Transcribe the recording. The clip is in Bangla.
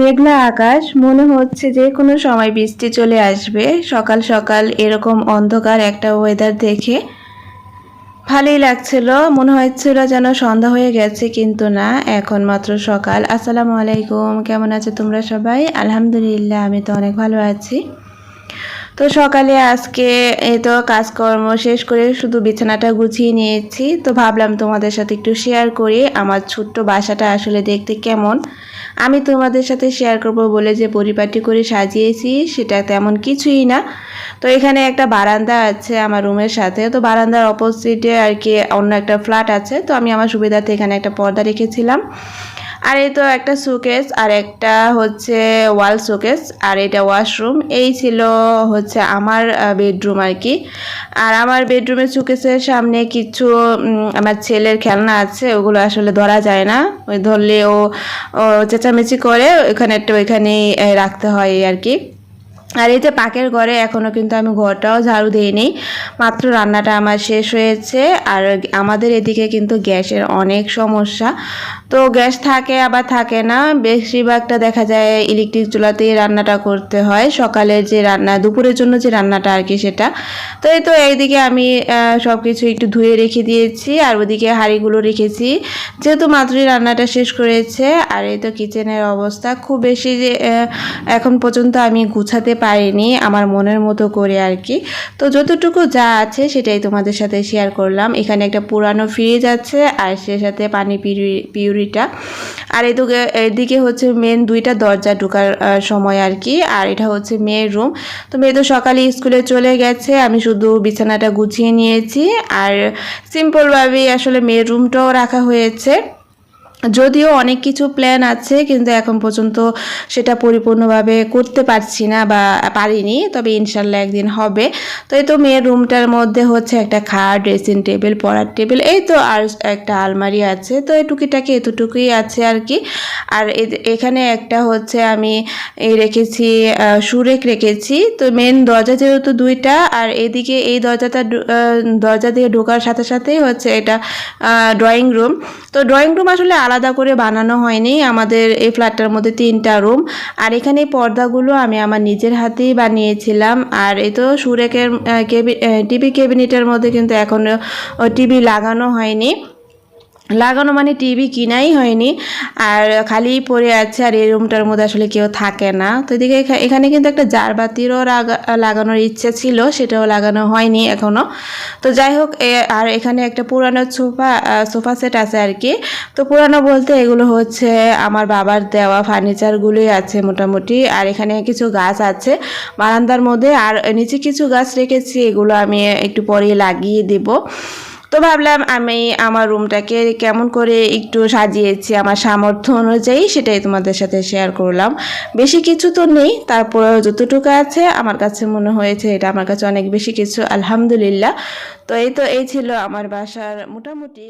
মেঘলা আকাশ, মনে হচ্ছে যে কোনো সময় বৃষ্টি চলে আসবে। সকাল সকাল এরকম অন্ধকার একটা ওয়েদার দেখে ভালোই লাগছিল। মনে হচ্ছিল যেন সন্ধ্যা হয়ে গেছে কিন্তু না, এখন মাত্র সকাল। আসসালামু আলাইকুম, কেমন আছে তোমরা সবাই? আলহামদুলিল্লাহ, আমি তো অনেক ভালো আছি। তো সকালে আজকে এই তো কাজকর্ম শেষ করে শুধু বিছানাটা গুছিয়ে নিয়েছি। তো ভাবলাম তোমাদের সাথে একটু শেয়ার করি। আমার ছোট্ট বাসাটা আসলে দেখতে কেমন। আমি তোমাদের সাথে শেয়ার করব বলে যে পরিপাটি করে সাজিয়েছি, সেটা তেমন কিছুই না। তো এখানে একটা বারান্দা আছে আমার রুমের সাথে। তো বারান্দার অপোজিটে আর কি অন্য একটা ফ্ল্যাট আছে। তো আমি আমার সুবিধার্থে এখানে একটা পর্দা রেখেছিলাম। আর এই তো একটা শোকেস আর একটা হচ্ছে ওয়াল শোকেস আর এটা ওয়াশরুম এই ছিল হচ্ছে আমার বেডরুম আর কি আর আমার বেডরুমের শোকেসের সামনে কিছু আমার ছেলের খেলনা আছে, ওগুলো আসলে ধরা যায় না। ওই ধরলে ও চেঁচামেচি করে, ওখানে একটা ওইখানেই রাখতে হয় আর কি আর এই যে পাকের ঘরে এখনও কিন্তু আমি ঘরটাও ঝাড়ু দিইনি। মাত্র রান্নাটা আমার শেষ হয়েছে আর আমাদের এদিকে কিন্তু গ্যাসের অনেক সমস্যা। তো গ্যাস থাকে আবার থাকে না। বেশিরভাগটা দেখা যায় ইলেকট্রিক চুলাতেই রান্নাটা করতে হয়। সকালের যে রান্না, দুপুরের জন্য যে রান্নাটা আর কি সেটা। তো এই তো এইদিকে আমি সব কিছু একটু ধুয়ে রেখে দিয়েছি আর ওদিকে হাঁড়িগুলো রেখেছি। যেহেতু মাত্রই রান্নাটা শেষ করেছে আর এই তো কিচেনের অবস্থা। খুব বেশি যে এখন পর্যন্ত আমি গুছাতে পারিনি আমার মনের মতো করে আর কি। তো যতটুকু যা আছে সেটাই তোমাদের সাথে শেয়ার করলাম। এখানে একটা পুরানো ফ্রিজ আছে আর সে সাথে পানি পিউরি, পিউরিটা। আর এদিকে এদিকে হচ্ছে মেন দুইটা দরজা ঢোকার সময় আর কি। আর এটা হচ্ছে মেয়ের রুম তো মেয়ে তো সকালে স্কুলে চলে গেছে। আমি শুধু বিছানাটা গুছিয়ে নিয়েছি। আর সিম্পলভাবেই আসলে মেয়ের রুমটাও রাখা হয়েছে। যদিও অনেক কিছু প্ল্যান আছে, কিন্তু এখন পর্যন্ত সেটা পরিপূর্ণভাবে করতে পারছি না বা পারিনি। তবে ইনশাল্লাহ একদিন হবে। তো এই তো মেয়ের রুমটার মধ্যে হচ্ছে একটা খাট ড্রেসিং টেবিল পড়ার টেবিল এই তো আর একটা আলমারি আছে। তো এই টুকিটাকি এতটুকুই আছে আর কি। আর এখানে একটা হচ্ছে আমি এই রেখেছি সুরেক রেখেছি। তো মেন দরজা যেহেতু দুইটা, আর এদিকে এই দরজাটা দরজা দিয়ে ঢোকার সাথে সাথেই হচ্ছে এটা ড্রয়িং রুম তো ড্রয়িং রুম আসলে আলাদা করে বানানো হয়নি। আমাদের এই ফ্ল্যাটটার মধ্যে তিনটা রুম। আর এখানে পর্দাগুলো আমি আমার নিজের হাতেই বানিয়েছিলাম। আর এ তো সুরেকের টিভি ক্যাবিনেটের মধ্যে কিন্তু এখনও টিভি লাগানো হয়নি। লাগানো মানে টিভি কিনাই হয়নি। আর খালি পড়ে আছে আর এই রুমটার মধ্যে আসলে কেউ থাকে না। তো এদিকে এখা- এখানে কিন্তু একটা জারবাতিরও লাগা- লাগানোর ইচ্ছে ছিল, সেটাও লাগানো হয়নি এখনও তো যাই হোক আর এখানে একটা পুরানো সোফা সোফা সেট আছে আর কি। তো পুরানো বলতে এগুলো হচ্ছে আমার বাবার দেওয়া ফার্নিচারগুলোই আছে মোটামুটি। আর এখানে কিছু গাছ আছে বারান্দার মধ্যে। আর নিচে কিছু গাছ রেখেছি, এগুলো আমি একটু পরে লাগিয়ে দেবো। তো ভাবলাম আমি আমার রুমটাকে কেমন করে একটু সাজিয়েছি, আমার সামর্থ্য অনুযায়ী সেটাই তোমাদের সাথে শেয়ার করলাম। বেশি কিছু তো নেই, তারপরে যতটুকু আছে আমার কাছে মনে হয়েছে এটা আমার কাছে অনেক বেশি কিছু, আলহামদুলিল্লাহ। তো এই তো, এই ছিল আমার বাসার মোটামুটি